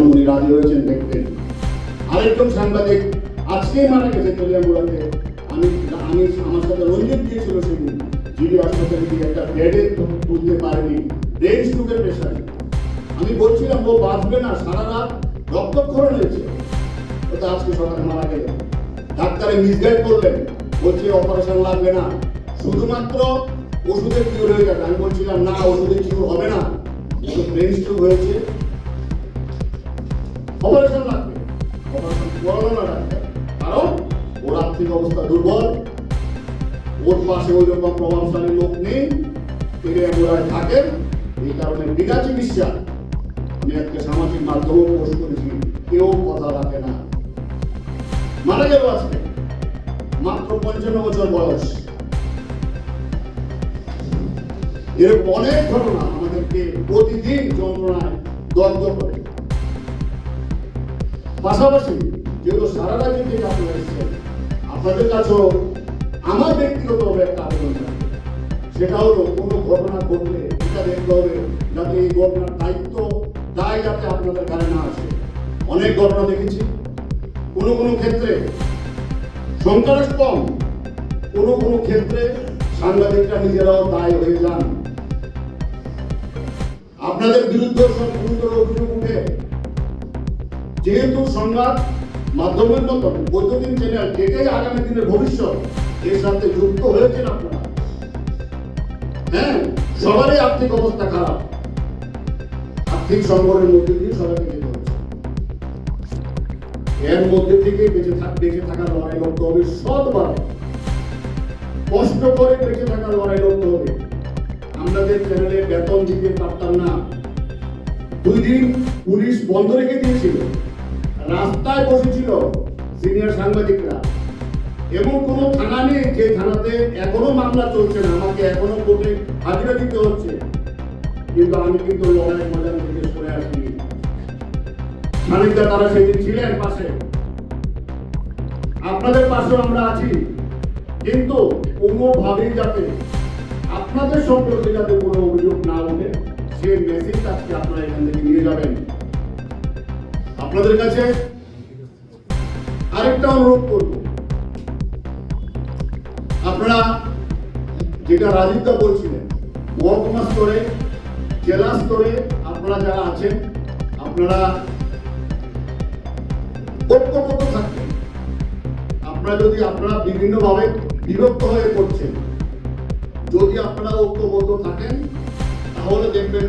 উনি রাজি হয়েছেন দেখবেন আরেকজন সাংবাদিক, আজকেই মারা গেছে তেলিয়ামুড়াতে আমি আমি আমার সাথে রঞ্জিত দিয়েছিল সেদিন। জিবি হাসপাতালে গিয়ে একটা বেডে তুলতে পারেনি ব্রেন স্ট্রোকের পেশায় আমি বলছিলাম, ও বাঁচবে না, সারা রাত রক্তক্ষরণ হয়েছে। ও তো আজকে সকালে মারা গেল। ডাক্তারে মিসগাইড করলেন। বলছে অপারেশন লাগবে না। শুধুমাত্র ওষুধের কিউর হয়ে যাবে। আমি বলছিলাম, না, ওষুধের কিউর হবে না। ব্রেন স্ট্রোক হয়েছে অপারেশন লাগবে। অপারেশন করালো না ডাক্তার কারণ ওর আর্থিক অবস্থা দুর্বল। ওর পাশে ওই প্রভাবশালী লোক নেই। তিনি থাকেন। এই কারণে বিনা চিকিৎসা আমি আজকে সামাজিক মাধ্যমে পোস্ট করেছি কেউ কথা রাখে না। মারা গেল আজকে। মাত্র পঞ্চান্ন বছর বয়স। এরকম অনেক ঘটনা আমাদেরকে প্রতিদিন যন্ত্রণায় দগ্ধ করে। পাশাপাশি যেহেতু সারা রাজ্য থেকে আপনারা এসেছেন, আপনাদের কাছেও আমার ব্যক্তিগতভাবে একটা আবেদন থাকবে সেটা হলো, কোনো ঘটনা ঘটলে এটা দেখতে হবে যাতে এই ঘটনার দায়িত্ব দায় যাতে আপনাদের কানে না আসে। অনেক ঘটনা দেখেছি। কোনো কোনো ক্ষেত্রে সংখ্যাটা কম, কোনো কোনো ক্ষেত্রে সাংবাদিকরা নিজেরাও দায় হয়ে যান। আপনাদের বিরুদ্ধে সব গুরুতর যেহেতু সংবাদ মাধ্যমের মতো বৈদ্যুতিন চ্যানেল যেটাই আগামী দিনের ভবিষ্যৎ, এর সাথে যুক্ত হয়েছেন আপনারা। হ্যাঁ সবারই আর্থিক অবস্থা খারাপ। আর্থিক সংকটের মধ্যে দিয়ে সবাইকে যেতে হচ্ছে। এর মধ্যে থেকে বেঁচে থাক বেঁচে থাকার লড়াই লড়তে হবে সৎভাবে। কষ্ট করে বেঁচে থাকার লড়াই লড়তে হবে। আমাদের চ্যানেলে বেতন দিতে পারতাম না। দুই দিন পুলিশ বন্ধ রেখে দিয়েছিল। রাস্তায় বসেছিল সিনিয়র সাংবাদিকরা। এমন কোনো থানা নেই, যে থানাতে এখনও মামলা চলছে না, আমাকে এখনও কোর্টে হাজিরা দিতে হচ্ছে। কিন্তু আমি কিন্তু লড়াই ময়দান থেকে সরে আসিনি। খানিকটা তারা সেদিন ছিলেন পাশে। আপনাদের পাশে আমরা আছি। কিন্তু কোনোভাবেই যাতে আপনাদের সম্পর্কে যাতে কোনো অভিযোগ না ওঠে সে মেসেজ আজকে আপনারা এখান থেকে নিয়ে যাবেন। আপনাদের কাছে আরেকটা অনুরোধ করব। আপনারা যেটা রাজীবদা বলছিলেন, মহকুমা স্তরে, জেলা স্তরে আপনারা যারা আছেন, আপনারা ঐক্যবদ্ধ থাকবেন। আপনারা যদি আপনারা বিভিন্নভাবে বিভক্ত হয়ে পড়ছেন, যদি আপনারা ঐক্যবদ্ধ থাকেন, তাহলে দেখবেন